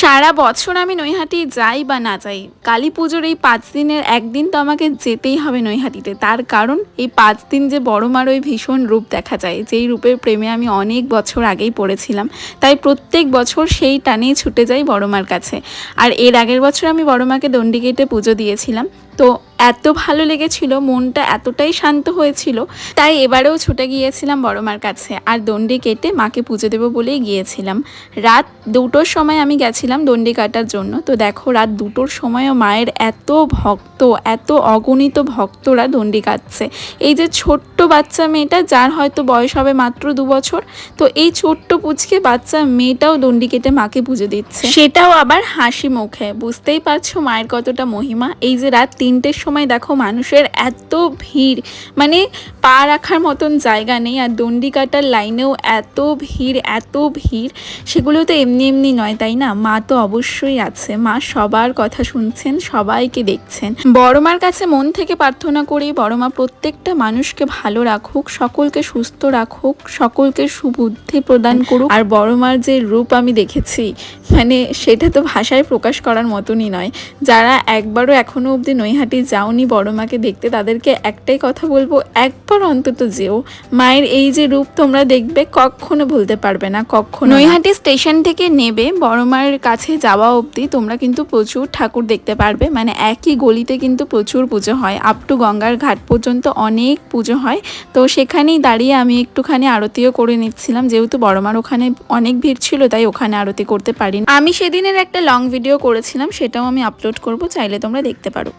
সারা বছর আমি নৈহাটি যাই বা না যাই, কালী পুজোর এই পাঁচ দিনের একদিন তো আমাকে যেতেই হবে নৈহাটিতে। তার কারণ, এই পাঁচ দিন যে বড় মার ওই ভীষণ রূপ দেখা যায়, যেই রূপের প্রেমে আমি অনেক বছর আগেই পড়েছিলাম। তাই প্রত্যেক বছর সেই টানেই ছুটে যাই বড় মার কাছে। আর এর আগের বছর আমি বড় মাকে দণ্ডিগেটে পুজো দিয়েছিলাম। তো এত ভালো লেগেছিল, মনটা এতটাই শান্ত হয়েছিল, তাই এবারেও ছুটে গিয়েছিলাম বড় মার কাছে। আর দণ্ডি কেটে মাকে পুজো দেবো বলেই গিয়েছিলাম। রাত দুটোর সময় আমি গেছিলাম দণ্ডি কাটার জন্য। তো দেখো, রাত দুটোর সময়ও মায়ের এত ভক্ত, এত অগণিত ভক্তরা দণ্ডি কাটছে। এই যে ছোট্ট বাচ্চা মেয়েটা, যার হয়তো বয়স হবে মাত্র দু বছর, তো এই ছোট্ট পুচকে বাচ্চা মেয়েটাও দণ্ডি কেটে মাকে পুজো দিচ্ছে। সেটাও আবার হাসি মুখে। বুঝতেই পারছ মায়ের কতটা মহিমা। এই যে রাত তিনটের সময় দেখো মানুষের এত ভিড়। মানে পা রাখার মতন জায়গা নেই আর দণ্ডি কাটার লাইনেও এত ভিড় এত ভিড়। সেগুলো তো এমনি এমনি নয়, তাই না? মা তো অবশ্যই আছে। মা সবার কথা শুনছেন, সবাইকে দেখছেন। বড় মার কাছে মন থেকে প্রার্থনা করি, বড় মা প্রত্যেকটা মানুষকে ভালো রাখুক, সকলকে সুস্থ রাখুক, সকলকে সুবুদ্ধি প্রদান করুক। আর বড় মার যে রূপ আমি দেখেছি মানে সেটা তো ভাষায় প্রকাশ করার মতনই নয়। যারা একবারও এখনও অবধি নৈহাটি যাওনি বড় মাকে দেখতে তাদেরকে একটাই কথা বলব, একবার অন্তত যেও। মায়ের এই যে রূপ তোমরা দেখবে কখনো ভুলতে পারবে না, কখনো নৈহাটি স্টেশন থেকে নেবে বড় মায়ের কাছে যাওয়া অবধি তোমরা কিন্তু প্রচুর ঠাকুর দেখতে পারবে মানে একই গলিতে কিন্তু প্রচুর পুজো হয়। আপ টু গঙ্গার ঘাট পর্যন্ত অনেক পুজো হয়। তো সেখানেই দাঁড়িয়ে আমি একটুখানি আরতিও করে নিচ্ছিলাম, যেহেতু বড়মার ওখানে অনেক ভিড় ছিল, তাই ওখানে আরতি করতে পারিনি। আমি সেদিনের একটা লং ভিডিও করেছিলাম, সেটাও আমি আপলোড করব, চাইলে তোমরা দেখতে পারো।